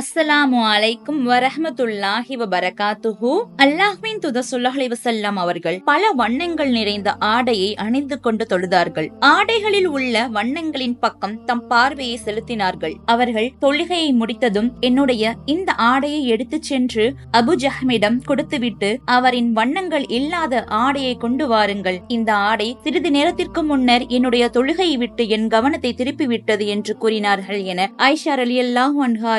அஸ்ஸலாமு அலைக்கும் வரஹமத்துல்லாஹி வபரகாத்துஹு. அல்லாஹ்வின் துத ஸல்லல்லாஹு வசல்லாம் அவர்கள் பல வண்ணங்கள் நிறைந்த ஆடையை அணிந்து கொண்டு தொழுதார்கள். ஆடைகளில் உள்ள வண்ணங்களின் பக்கம் தம் பார்வையை செலுத்தினார்கள். அவர்கள் தொழுகையை முடித்ததும் என்னுடைய இந்த ஆடையை எடுத்துச் சென்று அபு ஜஹ்மிடம் கொடுத்துவிட்டு அவரின் வண்ணங்கள் இல்லாத ஆடையை கொண்டு வாருங்கள். இந்த ஆடை சிறிது நேரத்திற்கு முன்னர் என்னுடைய தொழுகையை விட்டு என் கவனத்தை திருப்பிவிட்டது என்று கூறினார்கள் என ஐஷரலி அல்லாஹ் அன்ஹா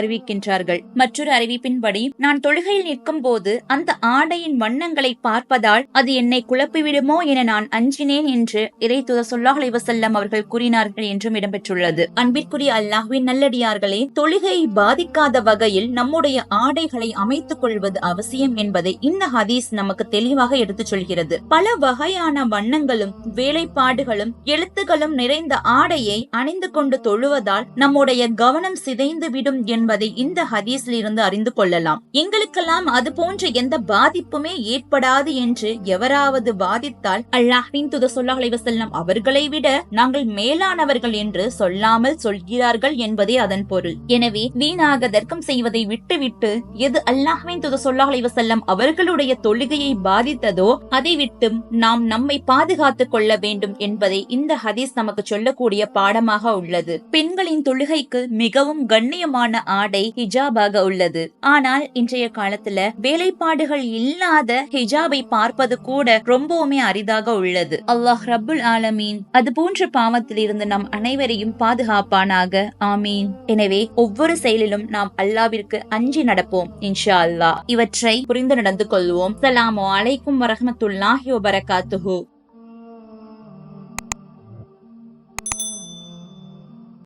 அறிவிக்கின்றார்கள் மற்றொரு அறிவிப்பின்படி நான் தொழுகையில் நிற்கும் போது அந்த ஆடையின் வண்ணங்களை பார்ப்பதால் அது என்னை குழப்பிவிடுமோ என நான் அஞ்சினேன் என்று இறை தூதர் சொல்லாஹலை வசல்லம் அவர்கள் கூறினார்கள் என்றும் இடம்பெற்றுள்ளது. அன்பிற்குரிய அல்லாஹுவின் நல்லடியார்களே தொழுகையை பாதிக்காத வகையில் நம்முடைய ஆடைகளை அமைத்துக் கொள்வது அவசியம் என்பதை இந்த ஹதீஸ் நமக்கு தெளிவாக எடுத்துச் சொல்கிறது. பல வகையான வண்ணங்களும் வேலைப்பாடுகளும் எழுத்துகளும் நிறைந்த ஆடையை அணிந்து கொண்டு தொழுவதால் நம்முடைய கவனம் சிதைந்து விடும் என்பதை இந்த இந்த ஹதீஸில் இருந்து அறிந்து கொள்ளலாம். எங்களுக்கெல்லாம் அது போன்ற எந்த பாதிப்புமே ஏற்படாது என்று எவராவது பாதித்தால் அல்லாஹின் துத சொல்லாஹலை வசல்லம் அவர்களை விட நாங்கள் மேலானவர்கள் என்று சொல்லாமல் சொல்கிறார்கள் என்பதே அதன் பொருள். எனவே வீணாக தர்க்கம் செய்வதை விட்டுவிட்டு எது அல்லாஹின் துத சொல்லாஹலை வசல்லம் அவர்களுடைய தொழுகையை பாதித்ததோ அதை விட்டு நாம் நம்மை பாதுகாத்துக் கொள்ள வேண்டும் என்பதை இந்த ஹதீஸ் நமக்கு சொல்லக்கூடிய பாடமாக உள்ளது. பெண்களின் தொழுகைக்கு மிகவும் கண்ணியமான ஆடை ஹிஜாபாக உள்ளது. ஆனால் இன்றைய காலத்துல வேலைப்பாடுகள் இல்லாத ஹிஜாபை பார்ப்பது கூட ரொம்பவுமே அரிதாக உள்ளது. அல்லாஹ் ரபுல் ஆலமீன். அது போன்ற பாவத்தில் இருந்து நம் அனைவரையும் பாதுகாப்பானாக. ஆமீன். எனவே ஒவ்வொரு செயலிலும் நாம் அல்லாவிற்கு அஞ்சி நடப்போம் இன்ஷா அல்லாஹ். இவற்றை புரிந்து நடந்து கொள்வோம். சலாமு அலைக்கும் வரஹமத்துல்லாஹி வரகாத்துஹூ